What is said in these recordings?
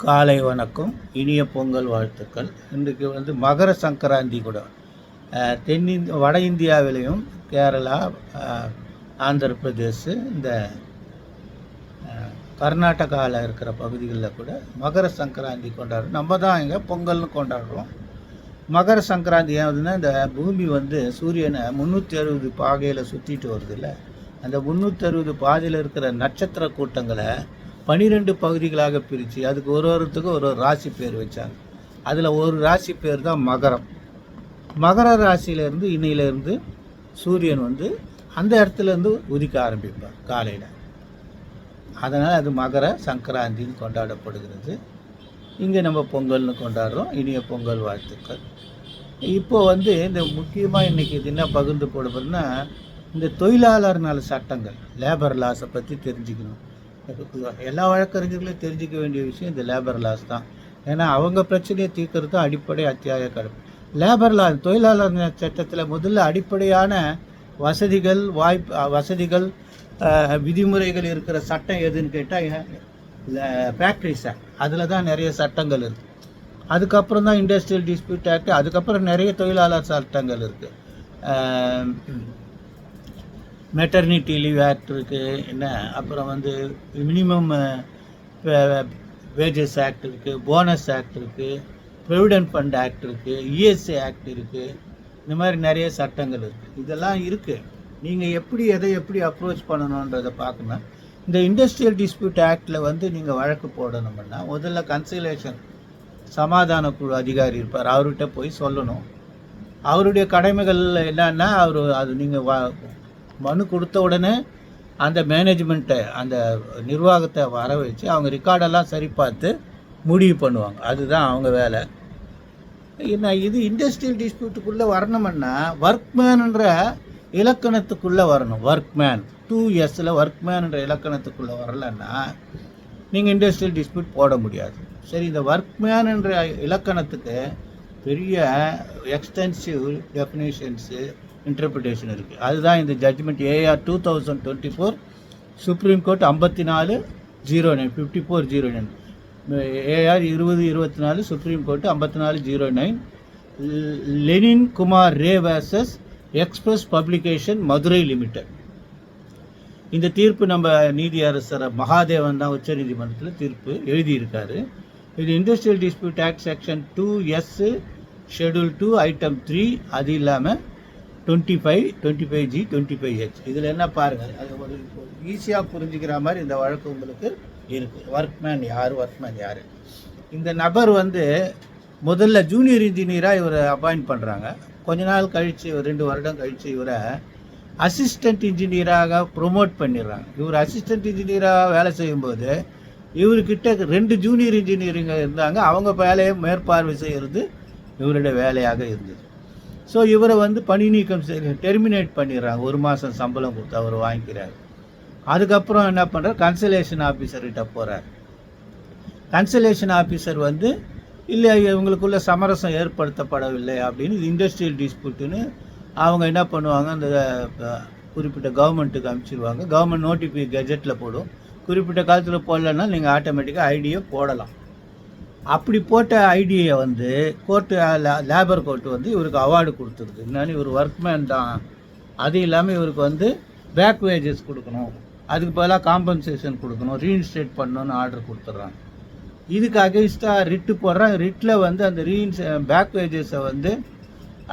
காலை வணக்கம். இனிய பொங்கல் வாழ்த்துக்கள். இன்றைக்கு வந்து மகர சங்கராந்தி கூட. அஹ், தென்னிந்திய வட இந்தியாவிலையும் கேரளா ஆந்திரப்பிரதேஷ் ஆந்திர பிரதேஷ் இந்த கர்நாடகாவில் இருக்கிற பகுதிகளில் கூட மகர சங்கராந்தி கொண்டாடுறோம் நம்ம தான் இங்கே பொங்கல்னு கொண்டாடுறோம். மகர சங்கராந்தி ஏதுன்னா இந்த பூமி வந்து சூரியனை முந்நூற்றி அறுபது பாகையில் சுற்றிட்டு வருதுல்ல. அந்த முந்நூற்றி அறுபது பாதையில் இருக்கிற நட்சத்திர கூட்டங்களை பனிரெண்டு பகுதிகளாக பிரித்து அதுக்கு ஒரு ஒருத்துக்கும் ஒரு ஒரு ராசி பேர் வச்சாங்க. அதில் ஒரு ராசி பேர் தான் மகரம். மகர ராசியிலேருந்து இன்னையிலேருந்து சூரியன் வந்து அந்த இடத்துலேருந்து உதிக்க ஆரம்பிப்பார் காலையில். அதனால் அது மகர சங்கராந்தின்னு கொண்டாடப்படுகிறது. இங்கே நம்ம பொங்கல்னு கொண்டாடுறோம். இனிய பொங்கல் வாழ்த்துக்கள். இப்போ வந்து இந்த முக்கியமாக இன்றைக்கி இது என்ன பகிர்ந்து போடுறதுன்னா இந்த தொழிலாளர் நல சட்டங்கள் லேபர் லாஸை பற்றி தெரிஞ்சுக்கணும். எல்லா வழக்கறிஞர்களும் தெரிஞ்சிக்க வேண்டிய விஷயம் இந்த லேபர் லாஸ் தான். ஏன்னா அவங்க பிரச்சனையை தீர்க்கறது அடிப்படை அத்தியாய கடமை லேபர் லா தொழிலாளர் சட்டத்தில் முதல்ல அடிப்படையான வசதிகள் வாய்ப்பு வசதிகள் விதிமுறைகள் இருக்கிற சட்டம் எதுன்னு கேட்டால் ஃபேக்ட்ரிஸ் ஆக்ட் அதில் தான் நிறைய சட்டங்கள் இருக்குது அதுக்கப்புறம் தான் இண்டஸ்ட்ரியல் டிஸ்பியூட் ஆக்ட் அதுக்கப்புறம் நிறைய தொழிலாளர் சட்டங்கள் இருக்குது மெட்டர்னிட்டி லீவ் ஆக்ட் இருக்குது என்ன? அப்புறம் வந்து மினிமம் வேஜஸ் ஆக்ட் இருக்குது போனஸ் ஆக்ட் இருக்குது ப்ரொவிடென்ட் ஃபண்ட் ஆக்ட் இருக்குது இஎஸ்ஐ ஆக்ட் இருக்குது இந்த மாதிரி நிறைய சட்டங்கள் இருக்குது இதெல்லாம் இருக்குது நீங்கள் எப்படி எதை எப்படி அப்ரோச் பண்ணணுன்றதை பார்க்கணும். இந்த இண்டஸ்ட்ரியல் டிஸ்பியூட் ஆக்டில் வந்து நீங்கள் வழக்கு போடணும்னா முதல்ல கன்சிலேஷன் சமாதான குழு அதிகாரி இருப்பார். அவர்கிட்ட போய் சொல்லணும். அவருடைய கடமைகள் என்னன்னா அவர் அது நீங்கள் மனு கொடுத்த உடனே அந்த மேனேஜ்மெண்ட்டை அந்த நிர்வாகத்தை வர வச்சு அவங்க ரெக்கார்டெல்லாம் சரி பார்த்து முடிவு பண்ணுவாங்க. அதுதான் அவங்க வேலை. என்ன இது இண்டஸ்ட்ரியல் டிஸ்பியூட்டுக்குள்ளே வரணும்னா ஒர்க்மேனுன்ற இலக்கணத்துக்குள்ளே வரணும். ஒர்க்மேன் டூ இயர்ஸில் ஒர்க்மேனுன்ற இலக்கணத்துக்குள்ளே வரலன்னா நீங்கள் இண்டஸ்ட்ரியல் டிஸ்பியூட் போட முடியாது. சரி இந்த ஒர்க்மேனுன்ற இலக்கணத்துக்கு பெரிய எக்ஸ்டென்சிவ் டெஃபினேஷன்ஸு இன்டர்பிரிட்டேஷன் இருக்குது அதுதான் இந்த judgment AR two thousand twenty four supreme court ஐம்பத்தி நாலு zero nine fifty four zero nine AR இருபது இருபத்தி நாலு சுப்ரீம் கோர்ட் ஐம்பத்தி நாலு zero nine Lenin Kumar Ray versus express publication Madurai limited இந்த தீர்ப்பு நம்ம நீதியரசர் மகாதேவன் தான் உச்சநீதிமன்றத்தில் தீர்ப்பு எழுதியிருக்காரு. இது industrial dispute act section two S schedule two item three அது இல்லாமல் twenty five twenty five G twenty five H இதில் என்ன பாருங்கள் அது ஒரு ஈஸியாக புரிஞ்சுக்கிற மாதிரி இந்த வழக்கு உங்களுக்கு இருக்குது ஒர்க்மேன் யார் ஒர்க்மேன் யார்? இந்த நபர் வந்து முதல்ல ஜூனியர் இன்ஜினியராக இவரை அப்பாயிண்ட் பண்ணுறாங்க கொஞ்ச நாள் கழித்து ரெண்டு வருடம் கழித்து இவரை அசிஸ்டன்ட் இன்ஜினியராக ப்ரொமோட் பண்ணிடுறாங்க. இவர் அசிஸ்டன்ட் இன்ஜினியராக வேலை செய்யும்போது இவர்கிட்ட ரெண்டு ஜூனியர் இன்ஜினியரிங்க இருந்தாங்க. அவங்க வேலையை மேற்பார்வை செய்கிறது இவருடைய வேலையாக இருந்தது. ஸோ இவரை வந்து பணி நீக்கம் செய்ய டெர்மினேட் பண்ணிடுறாங்க. ஒரு மாதம் சம்பளம் கொடுத்து அவர் வாங்கிக்கிறார். அதுக்கப்புறம் என்ன பண்ணுறார் கன்சலேஷன் ஆஃபீஸர்கிட்ட போகிறார் கன்சலேஷன் ஆஃபீஸர் வந்து இல்லை இவங்களுக்குள்ள சமரசம் ஏற்படுத்தப்படவில்லை அப்படின்னு இண்டஸ்ட்ரியல் டிஸ்பியூட்டுன்னு அவங்க என்ன பண்ணுவாங்க? அந்த குறிப்பிட்ட கவர்மெண்ட்டுக்கு அனுப்பிச்சிடுவாங்க கவர்மெண்ட் நோட்டிஃபை கெஜெட்டில் போடும். குறிப்பிட்ட காலத்தில் போடலன்னா நீங்கள் ஆட்டோமேட்டிக்காக ஐடியை போடலாம். அப்படி போட்ட ஐடியை வந்து கோர்ட்டு லேபர் கோர்ட்டு வந்து இவருக்கு அவார்டு கொடுத்துருது. என்னன்னு இவர் ஒர்க்மேன் தான். அது இல்லாமல் இவருக்கு வந்து பேக் வேஜஸ் கொடுக்கணும். அதுக்கு பதிலாக காம்பன்சேஷன் கொடுக்கணும். ரீஇன்ஸ்டேட் பண்ணணும்னு ஆர்டர் கொடுத்துட்றாங்க. இதுக்கு அகெயின்ஸ்டாக ரிட்டு போடுறாங்க. ரிட்டில் வந்து அந்த ரீஇன்ஸ் பேக் வேஜஸை வந்து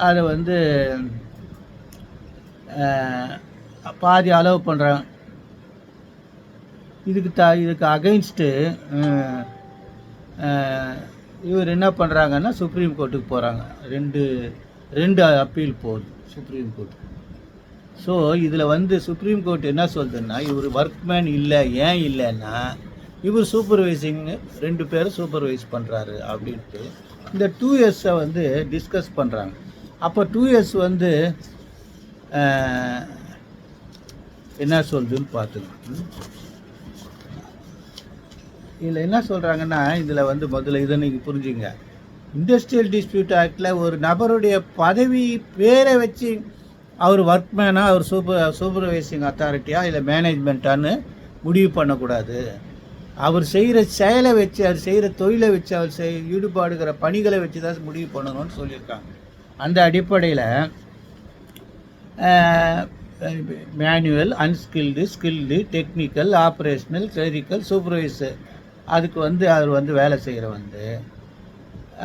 அதை வந்து பாதி அலோவ் பண்ணுறாங்க இதுக்கு த இதுக்கு அகைன்ஸ்ட்டு இவர் என்ன பண்ணுறாங்கன்னா சுப்ரீம் கோர்ட்டுக்கு போகிறாங்க ரெண்டு ரெண்டு அப்பீல் போகுது சுப்ரீம் கோர்ட் ஸோ இதில் வந்து சுப்ரீம் கோர்ட் என்ன சொல்லுதுன்னா இவர் ஒர்க்மேன் இல்லை ஏன் இல்லைன்னா இவர் சூப்பர்வைசிங் ரெண்டு பேரும் சூப்பர்வைஸ் பண்ணுறாரு அப்படின்ட்டு இந்த டூ இயர்ஸை வந்து டிஸ்கஸ் பண்ணுறாங்க அப்போ டூ இயர்ஸ் வந்து என்ன சொல்லுதுன்னு பார்த்துக்கணும். இதில் என்ன சொல்கிறாங்கன்னா இதில் வந்து முதல்ல இதை நீங்கள் புரிஞ்சுங்க. இண்டஸ்ட்ரியல் டிஸ்பியூட் ஆக்டில் ஒரு நபருடைய பதவி பேரை வச்சு அவர் ஒர்க்மேனா அவர் சூப்பர் சூப்பர்வைசிங் அத்தாரிட்டியாக இல்லை மேனேஜ்மெண்ட்டான்னு முடிவு பண்ணக்கூடாது. அவர் செய்கிற செயலை வச்சு அவர் செய்கிற தொழிலை வச்சு அவர் செய் ஈடுபாடுகிற பணிகளை வச்சு தான் முடிவு பண்ணணும்னு சொல்லியிருக்காங்க. அந்த அடிப்படையில் manual unskilled skilled technical operational clerical supervisor அதுக்கு வந்து அவர் வந்து வேலை செய்கிற வந்து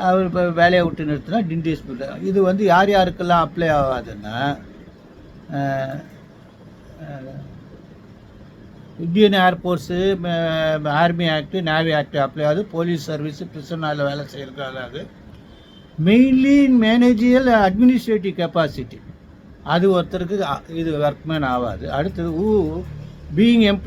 அவர் இப்போ வேலையை விட்டு நிறுத்தினா டிண்டிஸ்பிள் இது வந்து யார் யாருக்கெல்லாம் apply ஆகாதுன்னா Indian air force army act navy act apply ஆகுது. போலீஸ் சர்வீஸு பிரிசனால வேலை செய்கிறதுக்காக மெயின்லி மேனேஜியல் அட்மினிஸ்ட்ரேட்டிவ் கெப்பாசிட்டி அது ஒருத்தருக்கு இது ஒர்க்மேன் ஆகாது. அடுத்தது ஊ பீயிங் எம்ப்ளாய்